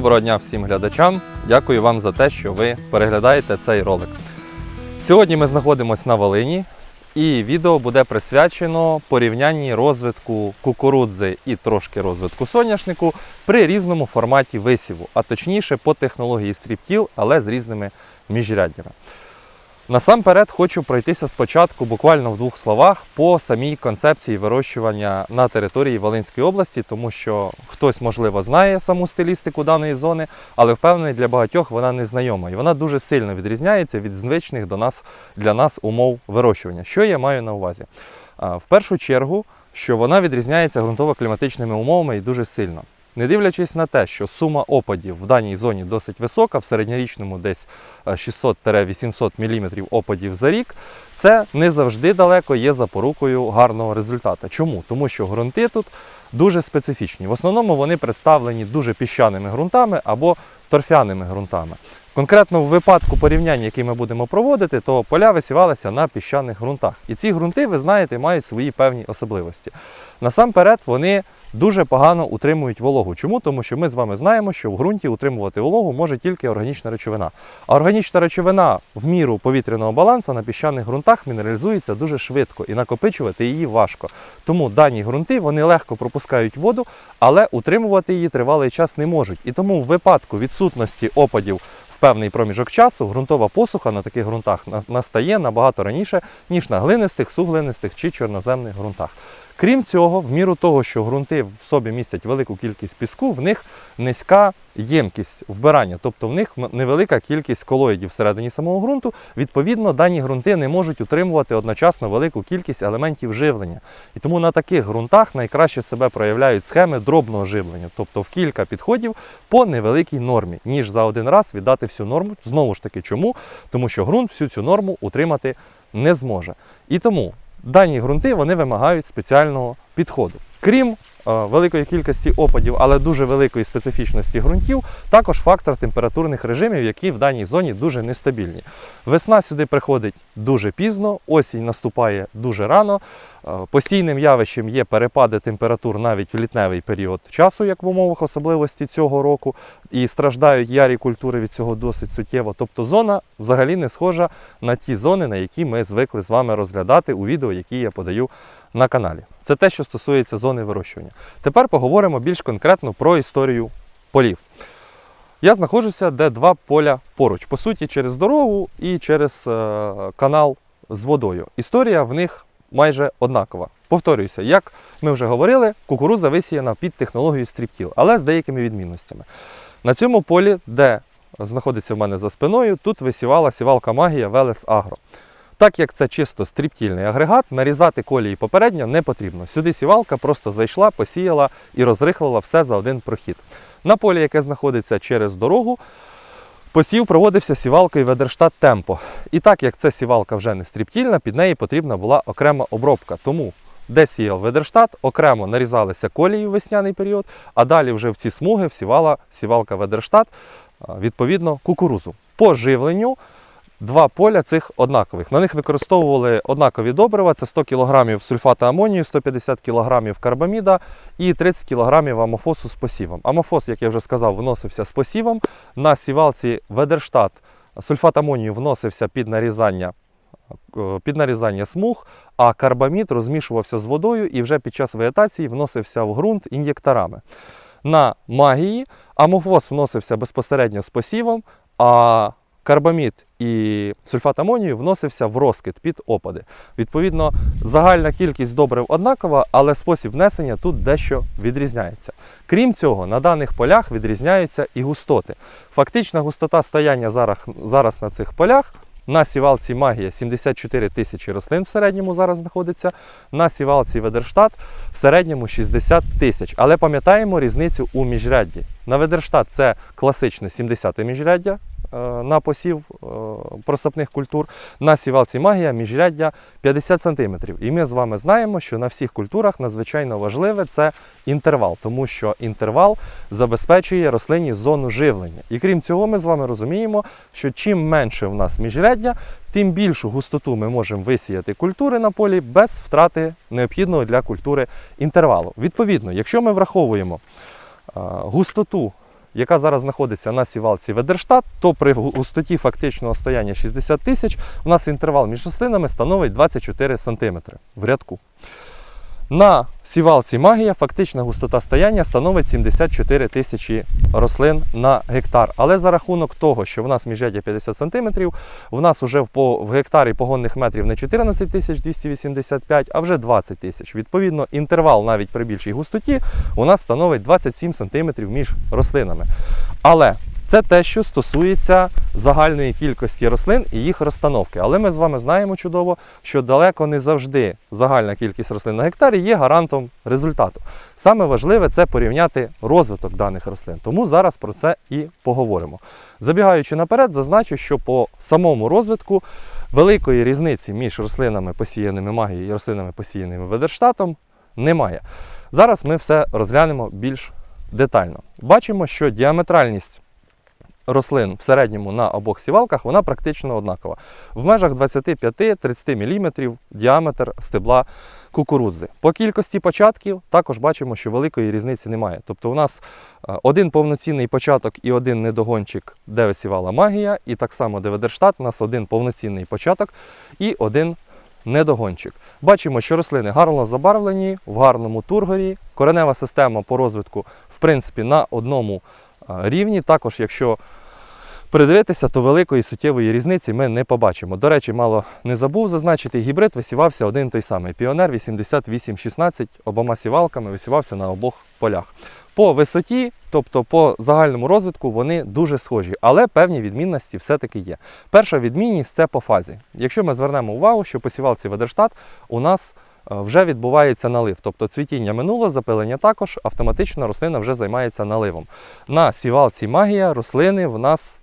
Доброго дня всім глядачам. Дякую вам за те, що ви переглядаєте цей ролик. Сьогодні ми знаходимося на Волині, і відео буде присвячено порівнянні розвитку кукурудзи і трошки розвитку соняшнику при різному форматі висіву, а точніше по технології стріптіл, але з різними міжряддями. Насамперед хочу пройтися спочатку буквально в двох словах по самій концепції вирощування на території Волинської області, тому що хтось, можливо, знає саму стилістику даної зони, але впевнений, для багатьох вона не знайома. І вона дуже сильно відрізняється від звичних до нас для нас умов вирощування. Що я маю на увазі? В першу чергу, що вона відрізняється ґрунтово-кліматичними умовами і дуже сильно. Не дивлячись на те, що сума опадів в даній зоні досить висока, в середньорічному десь е, 600-800 мм опадів за рік, це не завжди далеко є запорукою гарного результату. Чому? Тому що ґрунти тут дуже специфічні. В основному вони представлені дуже піщаними ґрунтами або торфяними ґрунтами. Конкретно в випадку порівняння, який ми будемо проводити, то поля висівалися на піщаних ґрунтах. І ці ґрунти, ви знаєте, мають свої певні особливості. Насамперед, вони дуже погано утримують вологу. Чому? Тому що ми з вами знаємо, що в ґрунті утримувати вологу може тільки органічна речовина. А органічна речовина в міру повітряного балансу на піщаних ґрунтах мінералізується дуже швидко і накопичувати її важко. Тому дані ґрунти вони легко пропускають воду, але утримувати її тривалий час не можуть. І тому в випадку відсутності опадів певний проміжок часу ґрунтова посуха на таких ґрунтах настає набагато раніше, ніж на глинистих, суглинистих чи чорноземних ґрунтах. Крім цього, в міру того, що ґрунти в собі містять велику кількість піску, в них низька ємкість вбирання, тобто в них невелика кількість колоїдів всередині самого ґрунту. Відповідно, дані ґрунти не можуть утримувати одночасно велику кількість елементів живлення. І тому на таких ґрунтах найкраще себе проявляють схеми дробного живлення, тобто в кілька підходів по невеликій нормі, ніж за один раз віддати всю норму. Знову ж таки, чому? Тому що ґрунт всю цю норму утримати не зможе. І тому дані ґрунти вони вимагають спеціального підходу. Крім великої кількості опадів, але дуже великої специфічності ґрунтів, також фактор температурних режимів, які в даній зоні дуже нестабільні. Весна сюди приходить дуже пізно, осінь наступає дуже рано. Е, Постійним явищем є перепади температур навіть в літневий період часу, як в умовах особливості цього року, і страждають ярі культури від цього досить суттєво. Тобто зона взагалі не схожа на ті зони, на які ми звикли з вами розглядати у відео, які я подаю на каналі. Це те, що стосується зони вирощування. Тепер поговоримо більш конкретно про історію полів. Я знаходжуся, де два поля поруч, по суті, через дорогу і через е, канал з водою. Історія в них майже однакова. Повторююся, як ми вже говорили, кукурудза висіяна під технологією стріптіл, але з деякими відмінностями. На цьому полі, де знаходиться в мене за спиною, тут висівала сівалка магія Велес Агро. Так як це чисто стріптільний агрегат, нарізати колії попередньо не потрібно. Сюди сівалка просто зайшла, посіяла і розрихлила все за один прохід. На полі, яке знаходиться через дорогу, посів проводився сівалкою Ведерштат Темпо. І так як це сівалка вже не стріптільна, під неї потрібна була окрема обробка. Тому де сіяв Ведерштат, окремо нарізалися колії в весняний період, а далі вже в ці смуги всівала сівалка Ведерштат, відповідно, кукурузу. По живленню два поля цих однакових. На них використовували однакові добрива: це 100 кг сульфата амонію, 150 кг карбаміда і 30 кг амофосу з посівом. Амофос, як я вже сказав, вносився з посівом. На сівалці Ведерштат сульфат амонію вносився під нарізання. е, Під нарізання смуг, а карбамід розмішувався з водою і вже під час вегетації вносився в ґрунт ін'єкторами. На магії амофос вносився безпосередньо з посівом, а карбамід і сульфат амонію вносився в розкид під опади. Відповідно, загальна кількість добрив однакова, але спосіб внесення тут дещо відрізняється. Крім цього, на даних полях відрізняються і густоти. Фактична густота стояння зараз, зараз на цих полях. На сівалці Магія 74 тисячі рослин в середньому зараз знаходиться. На сівалці Ведерштат в середньому 60 тисяч. Але пам'ятаємо різницю у міжрядді. На Ведерштат це класичне 70 міжряддя е, на посів е, просапних культур. На сівалці Магія міжряддя 50 см. І ми з вами знаємо, що на всіх культурах надзвичайно важливе це інтервал, тому що інтервал забезпечує рослині зону живлення. І крім цього, ми з вами розуміємо, що чим менше в нас міжряддя, тим більшу густоту ми можемо висіяти культури на полі без втрати необхідного для культури інтервалу. Відповідно, якщо ми враховуємо густоту яка зараз знаходиться на сівалці Ведерштат, то при густоті фактичного стояння 60 тисяч у нас інтервал між рослинами становить 24 см в рядку. На сівалці магія фактична густота стояння становить 74 тисячі рослин на гектар. Але за рахунок того, що в нас міжряддя 50 см, в нас вже в, по, в гектарі погонних метрів не 14 тисяч 285, а вже 20 тисяч. Відповідно, інтервал навіть при більшій густоті у нас становить 27 см між рослинами. Але це те, що стосується загальної кількості рослин і їх розстановки. Але ми з вами знаємо чудово, що далеко не завжди загальна кількість рослин на гектарі є гарантом результату. Саме важливе це порівняти розвиток даних рослин. Тому зараз про це і поговоримо. Забігаючи наперед, зазначу, що по самому розвитку великої різниці між рослинами, посіяними магією і рослинами, посіяними ведерштатом, немає. Зараз ми все розглянемо більш детально. Бачимо, що діаметральність рослин в середньому на обох сівалках вона практично однакова. В межах 25-30 мм діаметр стебла кукурудзи. По кількості початків також бачимо, що великої різниці немає. Тобто у нас е, один повноцінний початок і один недогончик, де висівала магія, і так само де Ведерштат, у нас один повноцінний початок і один недогончик. Бачимо, що рослини гарно забарвлені, в гарному тургорі. Коренева система по розвитку, в принципі, на одному е, рівні. Також, якщо придивитися, то великої суттєвої різниці ми не побачимо. До речі, мало не забув зазначити, гібрид висівався один той самий. Піонер 8816 обома сівалками висівався на обох полях. По висоті, тобто по загальному розвитку, вони дуже схожі, але певні відмінності все-таки є. Перша відмінність це по фазі. Якщо ми звернемо увагу, що по сівалці Ведерштат у нас е, вже відбувається налив, тобто цвітіння минуло, запилення також, автоматично рослина вже займається наливом. На сівалці магія рослини в нас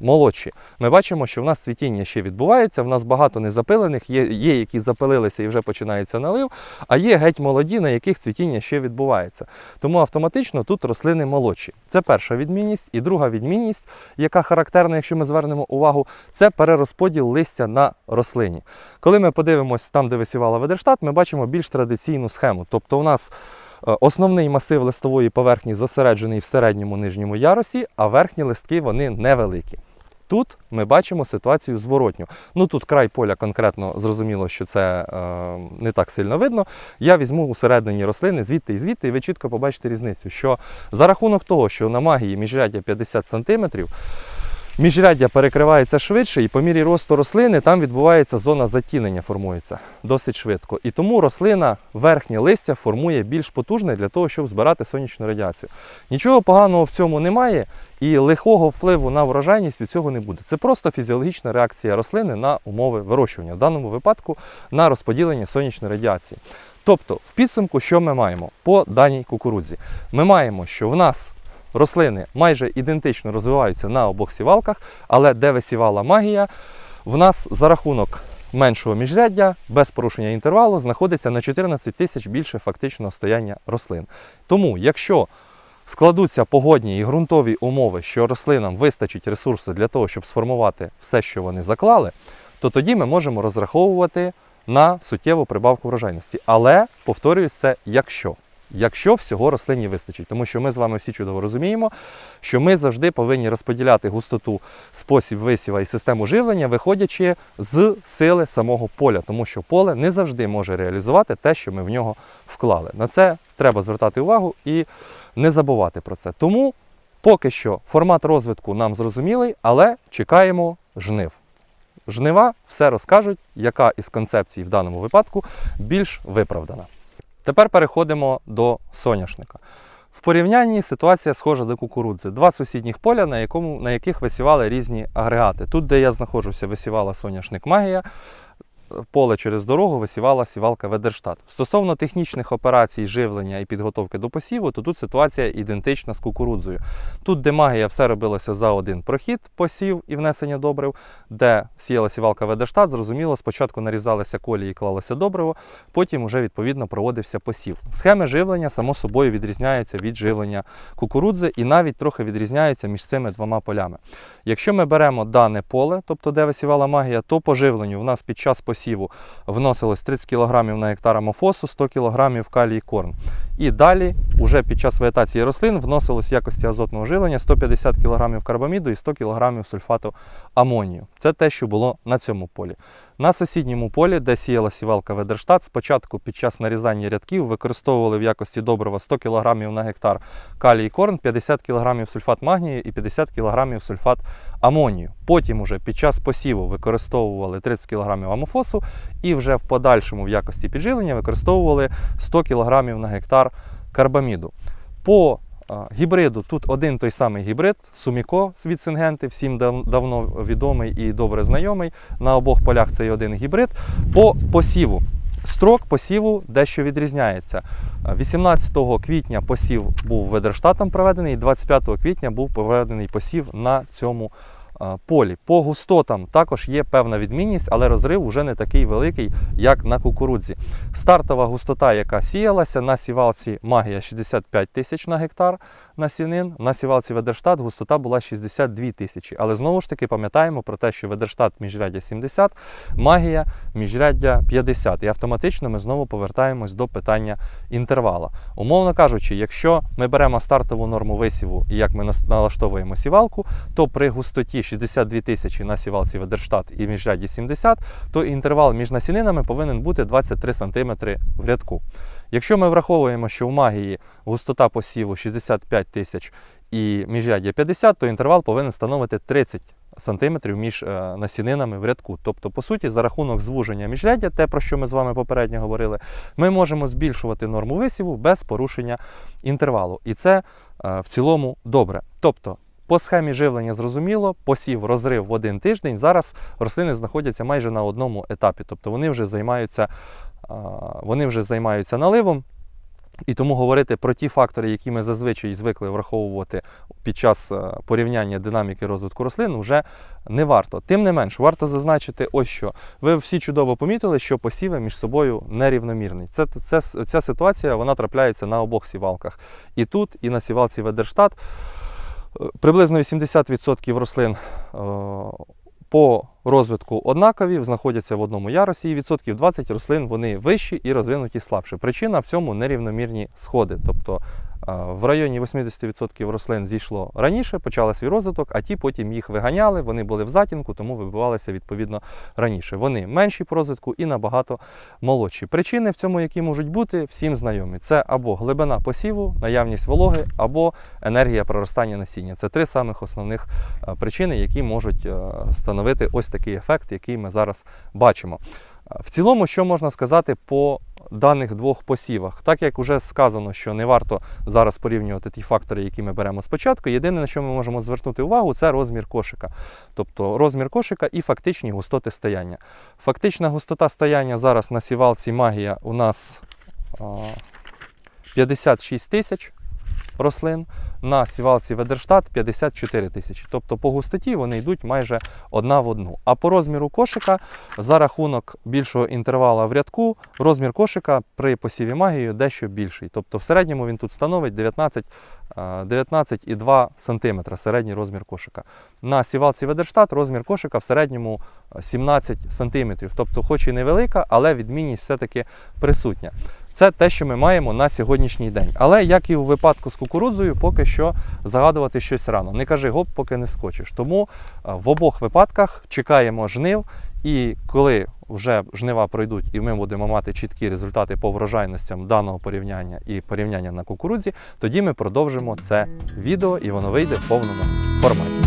молодші. Ми бачимо, що в нас цвітіння ще відбувається, в нас багато незапилених, є, є які запилилися і вже починається налив, а є геть молоді, на яких цвітіння ще відбувається. Тому автоматично тут рослини молодші. Це перша відмінність. І друга відмінність, яка характерна, якщо ми звернемо увагу, це перерозподіл листя на рослині. Коли ми подивимось там, де висівала Ведерштат, ми бачимо більш традиційну схему. Тобто у нас е, Основний масив листової поверхні зосереджений в середньому нижньому ярусі, а верхні листки вони невеликі. Тут ми бачимо ситуацію зворотню. Ну тут край поля конкретно зрозуміло, що це е, не так сильно видно. Я візьму усередині рослини звідти і звідти, і ви чітко побачите різницю, що за рахунок того, що на магії міжряддя 50 см, міжряддя перекривається швидше, і по мірі росту рослини там відбувається зона затінення, формується досить швидко. І тому рослина верхнє листя формує більш потужне для того, щоб збирати сонячну радіацію. Нічого поганого в цьому немає, і лихого впливу на врожайність від цього не буде. Це просто фізіологічна реакція рослини на умови вирощування, в даному випадку на розподілення сонячної радіації. Тобто, в підсумку, що ми маємо по даній кукурудзі? Ми маємо, що в нас рослини майже ідентично розвиваються на обох сівалках, але де висівала магія, в нас за рахунок меншого міжряддя, без порушення інтервалу, знаходиться на 14 тисяч більше фактичного стояння рослин. Тому, якщо складуться погодні і ґрунтові умови, що рослинам вистачить ресурсу для того, щоб сформувати все, що вони заклали, то тоді ми можемо розраховувати на суттєву прибавку врожайності. Але повторююсь, це якщо. Якщо всього рослині вистачить, тому що ми з вами всі чудово розуміємо, що ми завжди повинні розподіляти густоту спосіб висіва і систему живлення, виходячи з сили самого поля, тому що поле не завжди може реалізувати те, що ми в нього вклали. На це треба звертати увагу і не забувати про це. Тому поки що формат розвитку нам зрозумілий, але чекаємо жнив. Жнива все розкажуть, яка із концепцій в даному випадку більш виправдана. Тепер переходимо до соняшника. В порівнянні ситуація схожа до кукурудзи. Два сусідніх поля, на, якому, на яких висівали різні агрегати. Тут, де я знаходжуся, висівала соняшник магія. Поле через дорогу висівала сівалка Ведерштат. Стосовно технічних операцій живлення і підготовки до посіву, то тут ситуація ідентична з кукурудзою. Тут, де магія все робилося за один прохід, посів і внесення добрив, де сіяла сівалка Ведерштат, зрозуміло, спочатку нарізалися колії і клалося добриво, потім вже відповідно проводився посів. Схеми живлення, само собою, відрізняються від живлення кукурудзи і навіть трохи відрізняються між цими двома полями. Якщо ми беремо дане поле, тобто де висівала магія, то по живленню в нас під час посіву посіву вносилось 30 кг на гектар амофосу, 100 кг калій корн. І далі, уже під час вегетації рослин, вносилось в якості азотного жилення 150 кг карбаміду і 100 кг сульфату амонію. Це те, що було на цьому полі. На сусідньому полі, де сіяла сівалка Ведерштат, спочатку під час нарізання рядків використовували в якості добрива 100 кг на гектар калій корн, 50 кг сульфат магнію і 50 кг сульфат амонію. Потім уже під час посіву використовували 30 кг амофосу і вже в подальшому в якості підживлення використовували 100 кг на гектар карбаміду. По Гібриду тут один той самий гібрид Суміко від Сингенти, всім дав- давно відомий і добре знайомий. На обох полях цей один гібрид. По посіву. Строк посіву дещо відрізняється. 18 квітня посів був Ведерштатом проведений, 25 квітня був проведений посів на цьому полі. По густотам також є певна відмінність, але розрив вже не такий великий, як на кукурудзі. Стартова густота, яка сіялася на сівалці Магія 65 тисяч на гектар насінин, на сівалці Ведерштат густота була 62 тисячі. Але знову ж таки пам'ятаємо про те, що Ведерштат міжряддя 70, Магія міжряддя 50. І автоматично ми знову повертаємось до питання інтервала. Умовно кажучи, якщо ми беремо стартову норму висіву і як ми налаштовуємо сівалку, то при густоті 62 тисячі на сівалці Ведерштат і міжрядді 70, то інтервал між насінинами повинен бути 23 см в рядку. Якщо ми враховуємо, що в магії густота посіву 65 тисяч і міжряддя 50, то інтервал повинен становити 30 см між е, насінинами в рядку. Тобто, по суті, за рахунок звуження міжряддя, те, про що ми з вами попередньо говорили, ми можемо збільшувати норму висіву без порушення інтервалу. І це е, в цілому добре. Тобто, по схемі живлення зрозуміло, посів розрив в один тиждень. Зараз рослини знаходяться майже на одному етапі, тобто вони вже займаються, вони вже займаються наливом. І тому говорити про ті фактори, які ми зазвичай звикли враховувати під час е, порівняння динаміки розвитку рослин, вже не варто. Тим не менш, варто зазначити ось що. Ви всі чудово помітили, що посіви між собою нерівномірні. Це, це, ця ситуація вона трапляється на обох сівалках. І тут, і на сівалці Ведерштат. Е, Приблизно 80% рослин е, по розвитку однакові, знаходяться в одному ярусі, і відсотків 20 рослин вони вищі і розвинуті слабше. Причина в цьому нерівномірні сходи. Тобто в районі 80% рослин зійшло раніше, почали свій розвиток, а ті потім їх виганяли, вони були в затінку, тому вибивалися відповідно раніше. Вони менші по розвитку і набагато молодші. Причини в цьому, які можуть бути, всім знайомі. Це або глибина посіву, наявність вологи, або енергія проростання насіння. Це три самих основних причини, які можуть становити ось такий ефект, який ми зараз бачимо. В цілому, що можна сказати по даних двох посівах? Так як вже сказано, що не варто зараз порівнювати ті фактори, які ми беремо спочатку. Єдине, на що ми можемо звернути увагу, це розмір кошика. Тобто розмір кошика і фактичні густоти стояння. Фактична густота стояння зараз на сівалці магія у нас 56 тисяч рослин. На сівалці Ведерштат 54 тисячі. Тобто по густоті вони йдуть майже одна в одну. А по розміру кошика за рахунок більшого інтервала в рядку, розмір кошика при посіві магією дещо більший.Тобто в середньому він тут становить 19, е, 19,2 см середній розмір кошика. На сівалці Ведерштат розмір кошика в середньому е, 17 см. Тобто, хоч і невелика, але відмінність все-таки присутня. Це те, що ми маємо на сьогоднішній день. Але як і у випадку з кукурудзою, поки що загадувати щось рано. Не кажи гоп, поки не скочиш. Тому е, в обох випадках чекаємо жнив, і коли вже жнива пройдуть, і ми будемо мати чіткі результати по врожайностям даного порівняння і порівняння на кукурудзі, тоді ми продовжимо це відео і воно вийде в повному форматі.